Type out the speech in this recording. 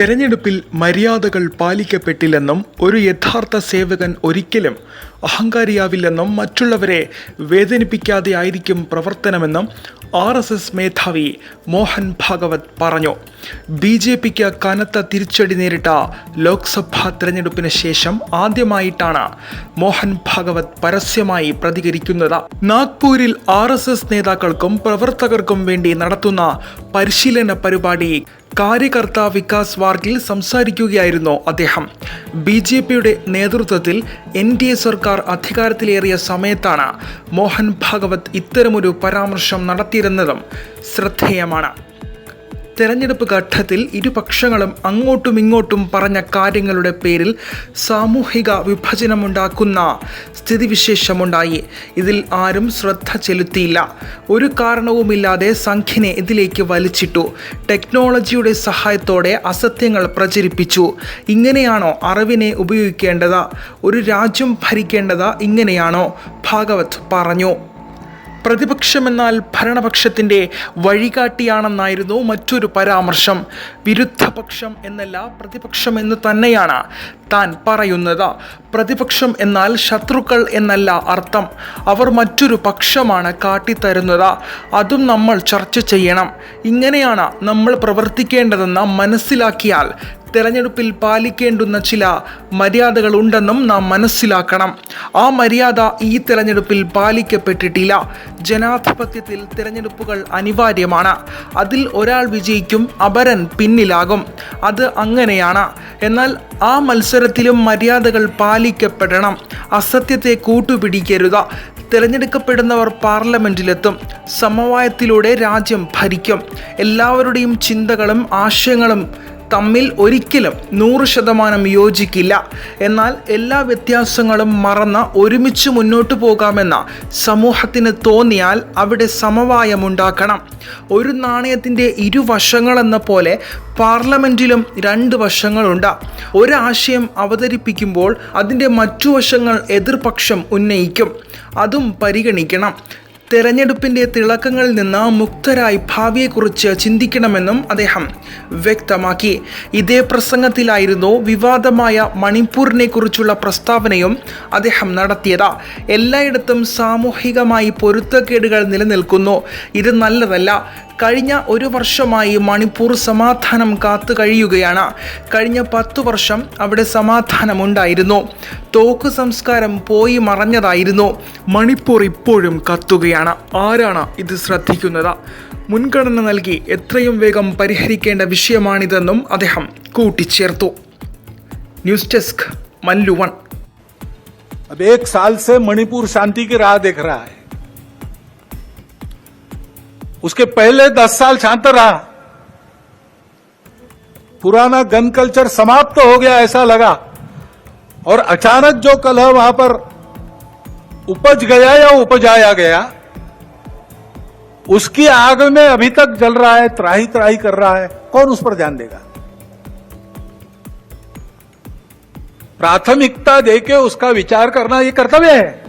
തെരഞ്ഞെടുപ്പിൽ മര്യാദകൾ പാലിക്കപ്പെട്ടില്ലെന്നും ഒരു യഥാർത്ഥ സേവകൻ ഒരിക്കലും അഹങ്കാരിയാവില്ലെന്നും മറ്റുള്ളവരെ വേദനിപ്പിക്കാതെ ആയിരിക്കും പ്രവർത്തനമെന്നും ആർ എസ് എസ് മേധാവി മോഹൻ ഭാഗവത് പറഞ്ഞു. ബി ജെ പിക്ക് കനത്ത തിരിച്ചടി നേരിട്ട ലോക്സഭാ തെരഞ്ഞെടുപ്പിന് ശേഷം ആദ്യമായിട്ടാണ് മോഹൻ ഭാഗവത് പരസ്യമായി പ്രതികരിക്കുന്നത്. നാഗ്പൂരിൽ ആർ എസ് എസ് നേതാക്കൾക്കും പ്രവർത്തകർക്കും വേണ്ടി നടത്തുന്ന പരിശീലന പരിപാടി കാര്യകർത്ത വികാസ് വാർഗിൽ സംസാരിക്കുകയായിരുന്നു അദ്ദേഹം. ബി ജെ പിയുടെ നേതൃത്വത്തിൽ എൻ ഡി എ സർക്കാർ അധികാരത്തിലേറിയ സമയത്താണ് മോഹൻ ഭാഗവത് ഇത്തരമൊരു പരാമർശം നടത്തിയിരുന്നതും ശ്രദ്ധേയമാണ്. തെരഞ്ഞെടുപ്പ് ഘട്ടത്തിൽ ഇരുപക്ഷങ്ങളും അങ്ങോട്ടും ഇങ്ങോട്ടും പറഞ്ഞ കാര്യങ്ങളുടെ പേരിൽ സാമൂഹിക വിഭജനമുണ്ടാക്കുന്ന സ്ഥിതിവിശേഷമുണ്ടായി. ഇതിൽ ആരും ശ്രദ്ധ ചെലുത്തിയില്ല. ഒരു കാരണവുമില്ലാതെ സംഖ്യനെ ഇതിലേക്ക് വലിച്ചിട്ടു. ടെക്നോളജിയുടെ സഹായത്തോടെ അസത്യങ്ങൾ പ്രചരിപ്പിച്ചു. ഇങ്ങനെയാണോ അറിവിനെ ഉപയോഗിക്കേണ്ടത്? ഒരു രാജ്യം ഭരിക്കേണ്ടത് ഇങ്ങനെയാണോ? ഭാഗവത് പറഞ്ഞു. പ്രതിപക്ഷമെന്നാൽ ഭരണപക്ഷത്തിന്റെ വഴികാട്ടിയാണെന്നായിരുന്നു മറ്റൊരു പരാമർശം. വിരുദ്ധപക്ഷം എന്നല്ല പ്രതിപക്ഷം എന്ന് തന്നെയാണ് താൻ പറയുന്നത്. പ്രതിപക്ഷം എന്നാൽ ശത്രുക്കൾ എന്നല്ല അർത്ഥം. അവർ മറ്റൊരു പക്ഷമാണ് കാട്ടിത്തരുന്നത്. അതും നമ്മൾ ചർച്ച ചെയ്യണം. ഇങ്ങനെയാണ് നമ്മൾ പ്രവർത്തിക്കേണ്ടതെന്ന് മനസ്സിലാക്കിയാൽ തെരഞ്ഞെടുപ്പിൽ പാലിക്കേണ്ടുന്ന ചില മര്യാദകളുണ്ടെന്നും നാം മനസ്സിലാക്കണം. ആ മര്യാദ ഈ തെരഞ്ഞെടുപ്പിൽ പാലിക്കപ്പെട്ടിട്ടില്ല. ജനാധിപത്യത്തിൽ തിരഞ്ഞെടുപ്പുകൾ അനിവാര്യമാണ്. അതിൽ ഒരാൾ വിജയിക്കും അപരൻ പിന്നിലാകും. അത് അങ്ങനെയാണ്. എന്നാൽ ആ മത്സരത്തിലും മര്യാദകൾ പാലിക്കപ്പെടണം. അസത്യത്തെ കൂട്ടുപിടിക്കരുത്. തിരഞ്ഞെടുക്കപ്പെടുന്നവർ പാർലമെന്റിലെത്തും സമവായത്തിലൂടെ രാജ്യം ഭരിക്കും. എല്ലാവരുടെയും ചിന്തകളും ആശയങ്ങളും തമ്മിൽ ഒരിക്കലും നൂറ് ശതമാനം യോജിക്കില്ല. എന്നാൽ എല്ലാ വ്യത്യാസങ്ങളും മറന്ന് ഒരുമിച്ച് മുന്നോട്ട് പോകാമെന്ന സമൂഹത്തിന് തോന്നിയാൽ അവിടെ സമവായമുണ്ടാക്കണം. ഒരു നാണയത്തിന്റെ ഇരുവശങ്ങളെന്ന പോലെ പാർലമെന്റിലും രണ്ട് വശങ്ങളുണ്ട്. ഒരാശയം അവതരിപ്പിക്കുമ്പോൾ അതിന്റെ മറ്റു വശങ്ങൾ എതിർപക്ഷം ഉന്നയിക്കും. അതും പരിഗണിക്കണം. തെരഞ്ഞെടുപ്പിന്റെ തിളക്കങ്ങളിൽ നിന്ന് മുക്തരായി ഭാവിയെക്കുറിച്ച് ചിന്തിക്കണമെന്നും അദ്ദേഹം വ്യക്തമാക്കി. ഇതേ പ്രസംഗത്തിലായിരുന്നു വിവാദമായ മണിപ്പൂരിനെ കുറിച്ചുള്ള പ്രസ്താവനയും അദ്ദേഹം നടത്തിയത്. എല്ലായിടത്തും സാമൂഹികമായി പൊരുത്തക്കേടുകൾ നിലനിൽക്കുന്നു. ഇത് നല്ലതല്ല. കഴിഞ്ഞ ഒരു വർഷമായി മണിപ്പൂർ സമാധാനം കാത്തു കഴിയുകയാണ് കഴിഞ്ഞ പത്തു വർഷം അവിടെ സമാധാനമുണ്ടായിരുന്നു തോക്ക് സംസ്കാരം പോയി മറഞ്ഞതായിരുന്നു മണിപ്പൂർ ഇപ്പോഴും കത്തുകയാണ് ആരാണ് ഇത് ശ്രദ്ധിക്കുന്നത് മുൻഗണന നൽകി എത്രയും വേഗം പരിഹരിക്കേണ്ട വിഷയമാണിതെന്നും അദ്ദേഹം കൂട്ടിച്ചേർത്തു ന്യൂസ് ഡെസ്ക് മല്ലു വൺ अब एक साल से मणिपुर शांति की राह देख रहा है उसके पहले दस साल शांत रहा। पुराना गन कल्चर समाप्त तो हो गया ऐसा लगा। और अचानक जो कलह वहाँ पर उपज गया या उपजाया गया, उसकी आग में अभी तक जल रहा है त्राही त्राही कर रहा है, कौन उस पर ध्यान देगा? प्राथमिकता देके उसका विचार करना ये कर्तव्य है।